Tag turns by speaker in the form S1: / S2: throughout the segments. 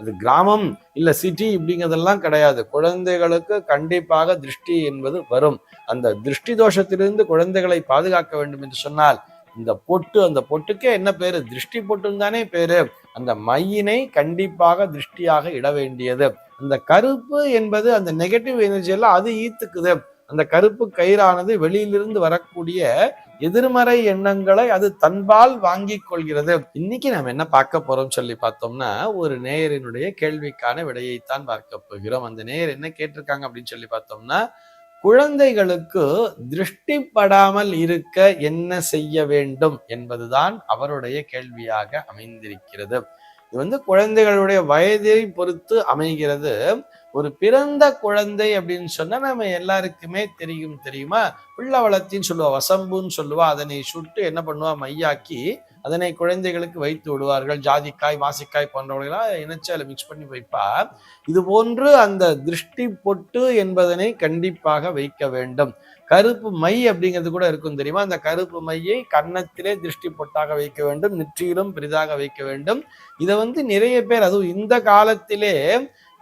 S1: அது கிராமம் இல்ல சிட்டி இப்படிங்கிறதெல்லாம் கிடையாது. குழந்தைகளுக்கு கண்டிப்பாக திருஷ்டி என்பது வரும். அந்த திருஷ்டி தோஷத்திலிருந்து குழந்தைகளை பாதுகாக்க வேண்டும் என்று சொன்னால் இந்த பொட்டு அந்த பொட்டுக்கே என்ன பேரு? திருஷ்டி பொட்டுன்னு தானே பேரு. அந்த மையினை கண்டிப்பாக திருஷ்டியாக இட வேண்டியது. அந்த கருப்பு என்பது அந்த நெகட்டிவ் எனர்ஜி எல்லாம் அது ஈத்துக்குது அந்த கருப்பு கயிறானது வெளியிலிருந்து வரக்கூடிய எதிர்மறை எண்ணங்களை அது தன்பால் வாங்கி கொள்கிறது. இன்னைக்கு நம்ம என்ன பார்க்க போறோம் சொல்லி பார்த்தோம்னா ஒரு நேயரினுடைய கேள்விக்கான விடையைத்தான் பார்க்க போகிறோம். அந்த நேயர் என்ன கேட்டிருக்காங்க அப்படின்னு சொல்லி பார்த்தோம்னா குழந்தைகளுக்கு திருஷ்டிப்படாமல் இருக்க என்ன செய்ய வேண்டும் என்பதுதான் அவருடைய கேள்வியாக அமைந்திருக்கிறது. இது வந்து குழந்தைகளுடைய வயதை பொறுத்து அமைகிறது. ஒரு பிறந்த குழந்தை அப்படின்னு சொன்னா நம்ம எல்லாருக்குமே தெரியும் தெரியுமா? பிள்ளவளத்தின்னு சொல்லுவா வசம்புன்னு சொல்லுவா அதனை சுட்டு என்ன பண்ணுவா? மையாக்கி அதனை குழந்தைகளுக்கு வைத்து விடுவார்கள். ஜாதிக்காய் மாசிக்காய் போன்றவர்களாம் இணைச்சு அதில் மிக்ஸ் பண்ணி வைப்பா. இது போன்று அந்த திருஷ்டி பொட்டு என்பதனை கண்டிப்பாக வைக்க வேண்டும். கருப்பு மை அப்படிங்கிறது கூட இருக்கும் தெரியுமா? அந்த கருப்பு மையை கன்னத்திலே திருஷ்டி பொட்டாக வைக்க வேண்டும். நெற்றியிலும் பெரிதாக வைக்க வேண்டும். இதை வந்து நிறைய பேர் அதுவும் இந்த காலத்திலே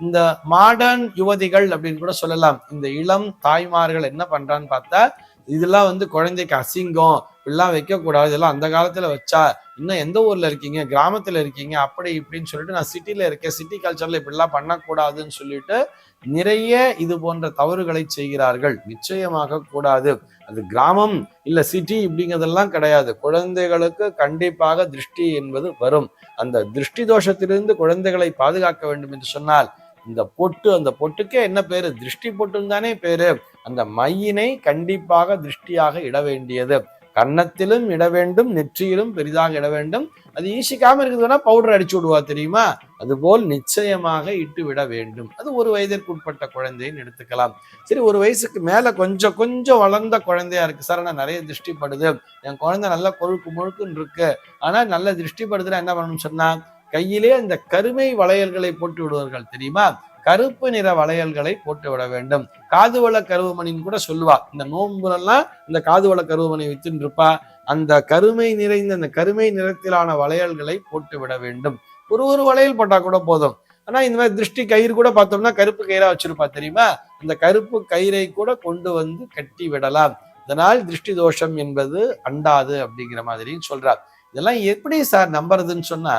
S1: இந்த மாடர்ன் யுவதிகள் அப்படின்னு கூட சொல்லலாம். இந்த இளம் தாய்மார்கள் என்ன பண்றான்னு பார்த்தா இதெல்லாம் வந்து குழந்தைக்கு அசிங்கம். இப்படிலாம் வைக்கக்கூடாது இதெல்லாம் அந்த காலத்தில் வச்சா இன்னும் எந்த ஊரில் இருக்கீங்க கிராமத்தில் இருக்கீங்க அப்படி இப்படின்னு சொல்லிட்டு நான் சிட்டியில் இருக்கேன். சிட்டி கல்ச்சரில் இப்படிலாம் பண்ணக்கூடாதுன்னு சொல்லிட்டு நிறைய இது போன்ற தவறுகளை செய்கிறார்கள். நிச்சயமாக கூடாது. அது கிராமம் இல்லை சிட்டி இப்படிங்கிறதெல்லாம் கிடையாது. குழந்தைகளுக்கு கண்டிப்பாக திருஷ்டி என்பது வரும். அந்த திருஷ்டி தோஷத்திலிருந்து குழந்தைகளை பாதுகாக்க வேண்டும் என்று சொன்னால் இந்த பொட்டு அந்த பொட்டுக்கே என்ன பேரு? திருஷ்டி பொட்டுன்னு தானே பேரு. அந்த மையினை கண்டிப்பாக திருஷ்டியாக இட வேண்டியது. கன்னத்திலும் இட வேண்டும் நெற்றியிலும் பெரிதாக இட வேண்டும். அது ஈசிக்காம இருக்குதுன்னா பவுடர் அடிச்சு விடுவா தெரியுமா? அதுபோல் நிச்சயமாக இட்டு விட வேண்டும். அது ஒரு வயதிற்கு உட்பட்ட குழந்தைன்னு எடுத்துக்கலாம். சரி ஒரு வயசுக்கு மேல கொஞ்சம் கொஞ்சம் வளர்ந்த குழந்தையா இருக்கு. சார் நான் நிறைய திருஷ்டிப்படுது. என் குழந்தை நல்லா கொழுக்கு முழுக்குன்னு இருக்கு. ஆனா நல்ல திருஷ்டிப்படுதுன்னா என்ன பண்ணணும்னு சொன்னா கையிலே அந்த கருமை வளையல்களை போட்டு விடுவார்கள் தெரியுமா? கருப்பு நிற வளையல்களை போட்டு விட வேண்டும் காதுவள கருவமணின்னு கூட சொல்லுவா. இந்த நோன்புலெல்லாம் இந்த காதுவள கருவமணி வித்துன்னு இருப்பா அந்த கருமை நிறைந்த அந்த கருமை நிறத்திலான வளையல்களை போட்டு விட வேண்டும். ஒரு ஒரு வளையல் போட்டா கூட போதும். ஆனா இந்த மாதிரி திருஷ்டி கயிறு கூட பார்த்தோம்னா கருப்பு கயிறா வச்சிருப்பா தெரியுமா? அந்த கருப்பு கயிறை கூட கொண்டு வந்து கட்டி விடலாம். இதனால் திருஷ்டி தோஷம் என்பது அண்டாது அப்படிங்கிற மாதிரி சொல்றார் இதெல்லாம் எப்படி சார் நம்புறதுன்னு சொன்னா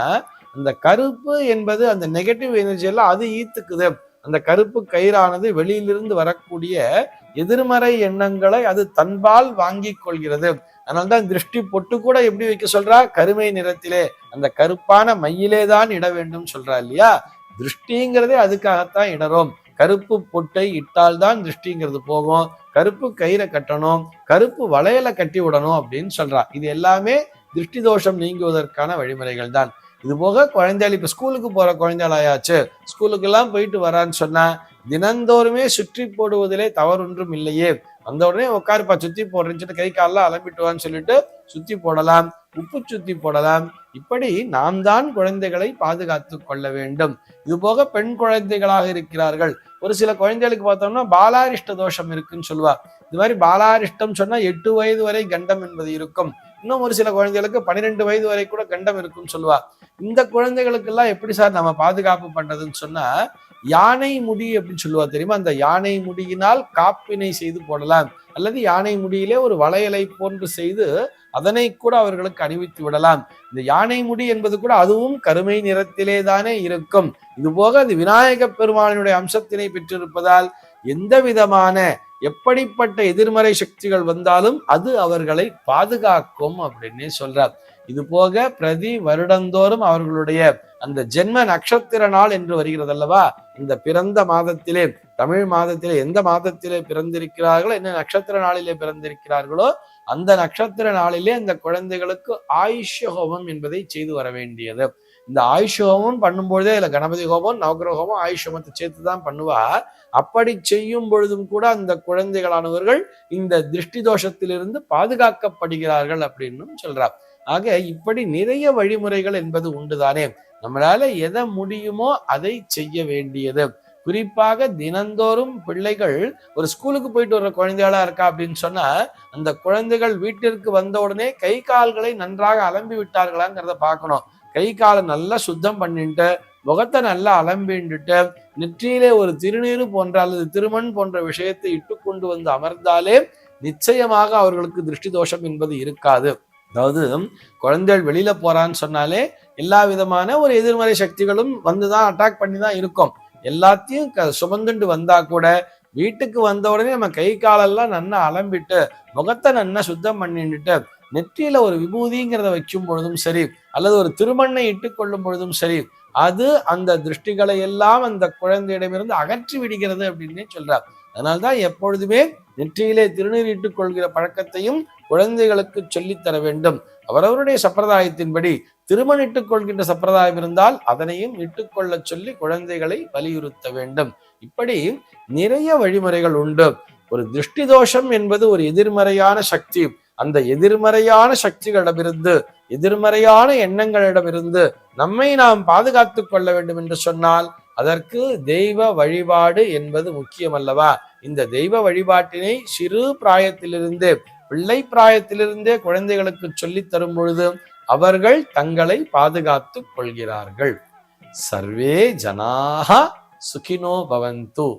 S1: அந்த கருப்பு என்பது அந்த நெகட்டிவ் எனர்ஜி எல்லாம் அது ஈத்துக்குது அந்த கருப்பு கயிறானது வெளியிலிருந்து வரக்கூடிய எதிர்மறை எண்ணங்களை அது தன்பால் வாங்கி கொள்கிறது. அதனால்தான் திருஷ்டி பொட்டு கூட எப்படி வைக்க சொல்றா? கருமை நிறத்திலே. அந்த கருப்பான மையிலே தான் இட வேண்டும் சொல்றா இல்லையா? திருஷ்டிங்கிறதே அதுக்காகத்தான் இடறோம். கருப்பு பொட்டை இட்டால்தான் திருஷ்டிங்கிறது போகும். கருப்பு கயிறை கட்டணும். கருப்பு வளையலை கட்டி விடணும் அப்படின்னு சொல்றா. இது எல்லாமே திருஷ்டி தோஷம் நீங்குவதற்கான வழிமுறைகள் தான் இது போக குழந்தைகள் இப்போ ஸ்கூலுக்கு போகிற குழந்தைகள் ஆயாச்சு போயிட்டு வரான்னு சொன்னால் தினந்தோறுமே சுற்றி போடுவதிலே தவறு ஒன்றும் இல்லையே. அந்த உடனே உட்காருப்பா சுற்றி போடுறேன்னு சொல்லிட்டு கை காலெலாம் அலம்பிட்டுவான்னு சொல்லிட்டு சுற்றி போடலாம் உப்பு சுத்தி போடலாம். இப்படி நாம் தான் குழந்தைகளை பாதுகாத்து கொள்ள வேண்டும். இது போக பெண் குழந்தைகளாக இருக்கிறார்கள். ஒரு சில குழந்தைகளுக்கு பார்த்தோம்னா பாலாரிஷ்ட தோஷம் இருக்குன்னு சொல்லுவா. இது மாதிரி பாலாரிஷ்டம் சொன்னா எட்டு வயது வரை கண்டம் என்பது இருக்கும். இன்னும் ஒரு சில குழந்தைகளுக்கு பன்னிரெண்டு வயது வரை கூட கண்டம் இருக்குன்னு சொல்லுவா. இந்த குழந்தைகளுக்கெல்லாம் எப்படி சார் நம்ம பாதுகாப்பு பண்றதுன்னு சொன்னா யானை முடி அப்படின்னு சொல்லுவா தெரியுமா? அந்த யானை முடியினால் காப்பினை செய்து போடலாம். அல்லது யானை முடியிலே ஒரு வளையலை போன்று செய்து அதனை கூட அவர்களுக்கு அணிவித்து விடலாம். இந்த யானை முடி என்பது கூட அதுவும் கருமை நிறத்திலே தானே இருக்கும். இது போக அது விநாயக பெருமானினுடைய அம்சத்தினை பெற்றிருப்பதால் எந்த விதமான எப்படிப்பட்ட எதிர்மறை சக்திகள் வந்தாலும் அது அவர்களை பாதுகாக்கும் அப்படின்னே சொல்றார். இது போக பிரதி வருடந்தோறும் அவர்களுடைய அந்த ஜென்ம நட்சத்திர நாள் என்று வருகிறது அல்லவா இந்த பிறந்த மாதத்திலே தமிழ் மாதத்திலே எந்த மாதத்திலே பிறந்திருக்கிறார்களோ என்ன நட்சத்திர நாளிலே பிறந்திருக்கிறார்களோ அந்த நட்சத்திர நாளிலே அந்த குழந்தைகளுக்கு ஆயுஷ ஹோமம் என்பதை செய்து வர வேண்டியது. இந்த ஆயுஷ் ஹோமம் பண்ணும்பொழுதே இல்லை கணபதி ஹோமம் நவகிரக ஹோமம் ஆயுஷ் ஹோமத்தை சேர்த்து தான் பண்ணுவா. அப்படி செய்யும் பொழுதும் கூட அந்த குழந்தைகளானவர்கள் இந்த திருஷ்டி தோஷத்திலிருந்து பாதுகாக்கப்படுகிறார்கள் அப்படின்னும் சொல்றார். ஆக இப்படி நிறைய வழிமுறைகள் என்பது உண்டுதானே. நம்மளால எதை முடியுமோ அதை செய்ய வேண்டியது. குறிப்பாக தினந்தோறும் பிள்ளைகள் ஒரு ஸ்கூலுக்கு போயிட்டு வர்ற குழந்தைகளா இருக்கா அப்படின்னு சொன்னா அந்த குழந்தைகள் வீட்டிற்கு வந்த உடனே கை கால்களை நன்றாக அலம்பி விட்டார்களாங்கிறத பார்க்கணும். கை காலை நல்லா சுத்தம் பண்ணிட்டு முகத்தை நல்லா அலம்பிண்டுட்டு நெற்றியிலே ஒரு திருநீர் போன்ற அல்லது திருமண் போன்ற விஷயத்தை இட்டு கொண்டு வந்து அமர்ந்தாலே நிச்சயமாக அவர்களுக்கு திருஷ்டி தோஷம் என்பது இருக்காது. அதாவது குழந்தைகள் வெளியில போறான்னு சொன்னாலே எல்லா விதமான ஒரு எதிர்மறை சக்திகளும் வந்துதான் அட்டாக் பண்ணி தான் இருக்கும். எல்லாத்தையும் க சுமந்துண்டு வந்தா கூட வீட்டுக்கு வந்த உடனே நம்ம கை காலெல்லாம் நன்னா அலம்பிட்டு முகத்தை நன்னா சுத்தம் பண்ணிட்டு நெற்றியில ஒரு விபூதிங்கிறத வைக்கும் பொழுதும் சரி அல்லது ஒரு திருமண்ணை இட்டு கொள்ளும் பொழுதும் சரி அது அந்த திருஷ்டிகளை எல்லாம் அந்த குழந்தையிடமிருந்து அகற்றி விடுகிறது அப்படின்னே சொல்றார். அதனால்தான் எப்பொழுதுமே நெற்றியிலே திருநீர் இட்டுக் கொள்கிற பழக்கத்தையும் குழந்தைகளுக்கு சொல்லித் தர வேண்டும். அவரவருடைய சம்பிரதாயத்தின்படி திருமணிட்டுக் கொள்கின்ற சம்பிரதாயம் இருந்தால் அதனையும் இட்டுக்கொள்ளச் சொல்லி குழந்தைகளை வலியுறுத்த வேண்டும். இப்படி நிறைய வழிமுறைகள் உண்டு. ஒரு திருஷ்டி தோஷம் என்பது ஒரு எதிர்மறையான சக்தி. அந்த எதிர்மறையான சக்திகளிடமிருந்து எதிர்மறையான எண்ணங்களிடமிருந்து நம்மை நாம் பாதுகாத்துக் கொள்ள வேண்டும் என்று சொன்னால் அதற்கு தெய்வ வழிபாடு என்பது முக்கியம் அல்லவா இந்த தெய்வ வழிபாட்டினை சிறு பிராயத்திலிருந்தே பிள்ளை பிராயத்திலிருந்தே குழந்தைகளுக்கு சொல்லித் தரும் பொழுது அவர்கள் தங்களை பாதுகாத்துக் கொள்கிறார்கள். சர்வே ஜனாக சுகினோ பவந்து.